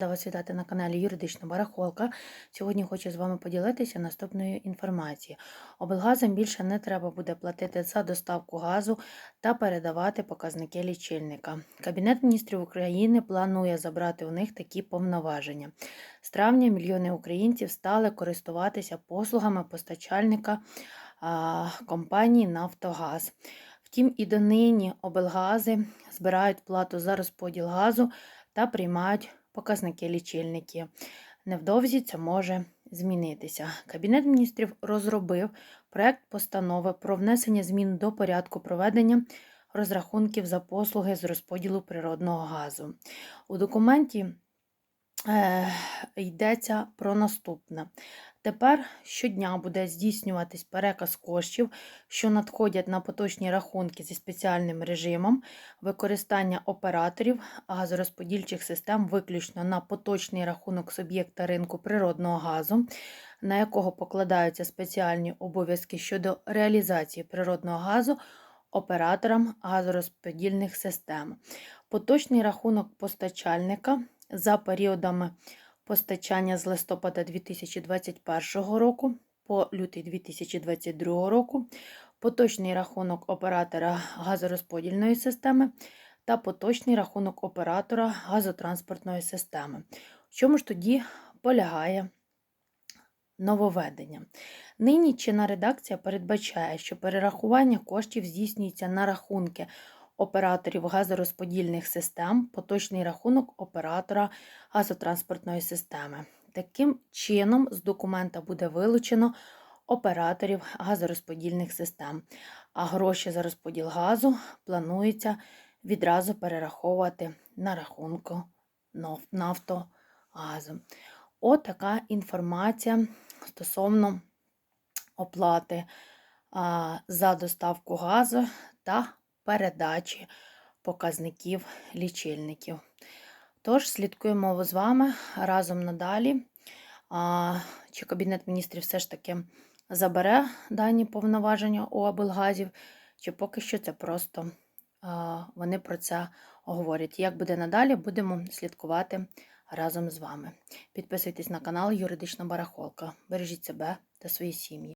Рада вас вітати на каналі Юридична Барахолка. Сьогодні хочу з вами поділитися наступною інформацією. Облгазам більше не треба буде платити за доставку газу та передавати показники лічильника. Кабінет міністрів України планує забрати у них такі повноваження. З травня мільйони українців стали користуватися послугами постачальника компанії Нафтогаз. Втім, і донині облгази збирають плату за розподіл газу та приймають показники лічильників. Невдовзі це може змінитися. Кабінет міністрів розробив проект постанови про внесення змін до порядку проведення розрахунків за послуги з розподілу природного газу. У документі е, йдеться про наступне. Тепер щодня буде здійснюватись переказ коштів, що надходять на поточні рахунки зі спеціальним режимом, використання операторів газорозподільчих систем виключно на поточний рахунок суб'єкта ринку природного газу, на якого покладаються спеціальні обов'язки щодо реалізації природного газу операторам газорозподільних систем. Поточний рахунок постачальника за періодами постачання з листопада 2021 року по лютий 2022 року, поточний рахунок оператора газорозподільної системи та поточний рахунок оператора газотранспортної системи. В чому ж тоді полягає нововведення? Нині чинна редакція передбачає, що перерахування коштів здійснюється на рахунки операторів газорозподільних систем, поточний рахунок оператора газотранспортної системи. Таким чином, з документа буде вилучено операторів газорозподільних систем, а гроші за розподіл газу планується відразу перераховувати на рахунку Наф- Нафтогазу. От інформація стосовно оплати за доставку газу та передачі показників лічильників. Тож, слідкуємо з вами разом надалі. Чи Кабінет міністрів все ж таки забере дані повноваження у облгазів, чи поки що це просто вони про це говорять. Як буде надалі, будемо слідкувати разом з вами. Підписуйтесь на канал Юридична Барахолка. Бережіть себе та свої сім'ї.